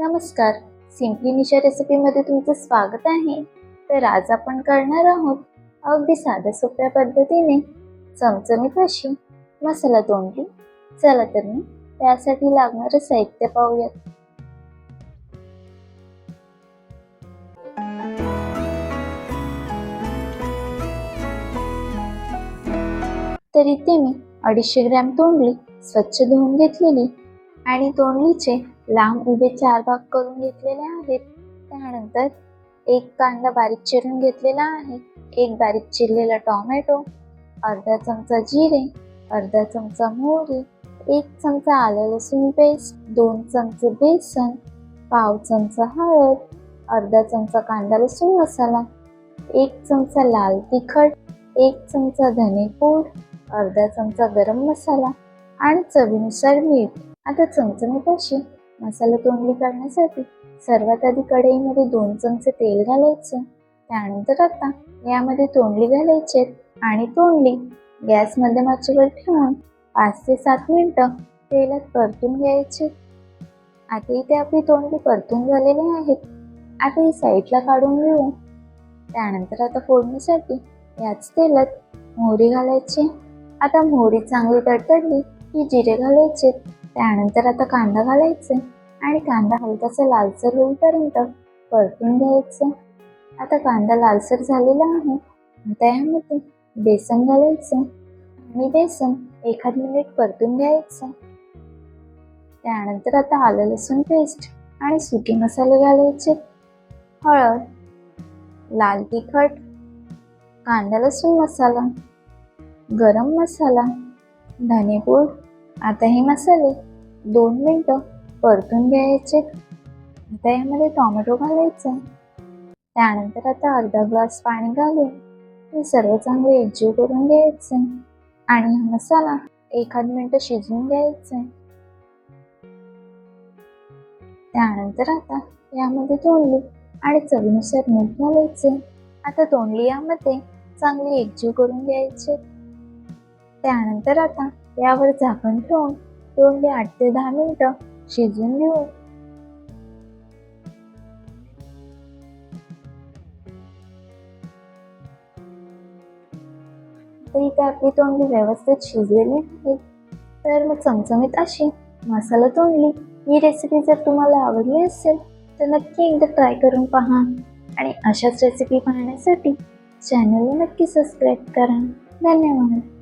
नमस्कार. सिम्पली निशा रेसिपीमध्ये तुमचं स्वागत आहे. तर आज आपण करणार आहोत अगदी साध्या सोप्या पद्धतीने चमचमीत अशी मसाला तोंडली. चला तर मी त्यासाठी लागणारं साहित्य पाहूयात. तर इथे मी अडीचशे ग्रॅम तोंडली स्वच्छ धुवून घेतलेली आणि तोंडलीचे लांब उभे चार भाग करून घेतलेले आहेत. त्यानंतर एक कांदा बारीक चिरून घेतलेला आहे. एक बारीक चिरलेला टोमॅटो अर्धा चमचा जिरे अर्धा चमचा मोहरी एक चमचा आलं लसूण पेस्ट दोन चमचे बेसन पाव चमचा हळद अर्धा चमचा कांदा लसूण मसाला एक चमचा लाल तिखट एक चमचा धने पूड अर्धा चमचा गरम मसाला आणि चवीनुसार मीठ. आता चमचमीत अशी मसाला तोंडली काढण्यासाठी सर्वात आधी कढईमध्ये दोन चमचे तेल घालायचे. त्यानंतर आता यामध्ये तोंडली घालायचे आणि तोंडली गॅस मध्यमाचेवर ठेवून पाच ते सात मिनटं तेलात परतून घ्यायचे. आता इथे आपली तोंडली परतून झालेली आहेत आता ही साईडला काढून घेऊ. त्यानंतर आता फोडणीसाठी याच तेलात मोहरी घालायची. आता मोहरी चांगली तडतडली की जिरे घालायचे. त्यानंतर आता कांदा घालायचा आणि कांदा हलकासा लालसर होईपर्यंत परतून घ्यायचं आता कांदा लालसर झालेला आहे. आता यामध्ये बेसन घालायचं आणि बेसन एखाद मिनिट परतून घ्यायचं त्यानंतर आता आलं लसूण पेस्ट आणि सुके मसाले घालायचे. हळद लाल तिखट कांदा लसूण मसाला गरम मसाला धनेपूड आता हे मसाले दोन मिनटं परतून घ्यायचे. आता यामध्ये टोमॅटो घालायचे. त्यानंतर आता अर्धा ग्लास पाणी घालून हे सर्व चांगले एकजीव करून घ्यायचे. आणि हा मसाला एखाद मिनटं शिजवून घ्यायचे. त्यानंतर आता यामध्ये तोंडली आणि चवीनुसार मीठ घालायचे. आता तोंडली यामध्ये चांगली एकजीव करून घ्यायचे. त्यानंतर आता यावर झाकण ठेवून दोन ते आठ ते दहा मिनिटं शिजवून घेऊ. तर इथे आपली तोंडली व्यवस्थित शिजलेली आहे. तर मग चमचमीत अशी मसाला तोंडली. ही रेसिपी जर तुम्हाला आवडली असेल तर नक्की एकदा ट्राय करून पहा. आणि अशाच रेसिपी पाहण्यासाठी चॅनलला नक्की सबस्क्राईब करा. धन्यवाद.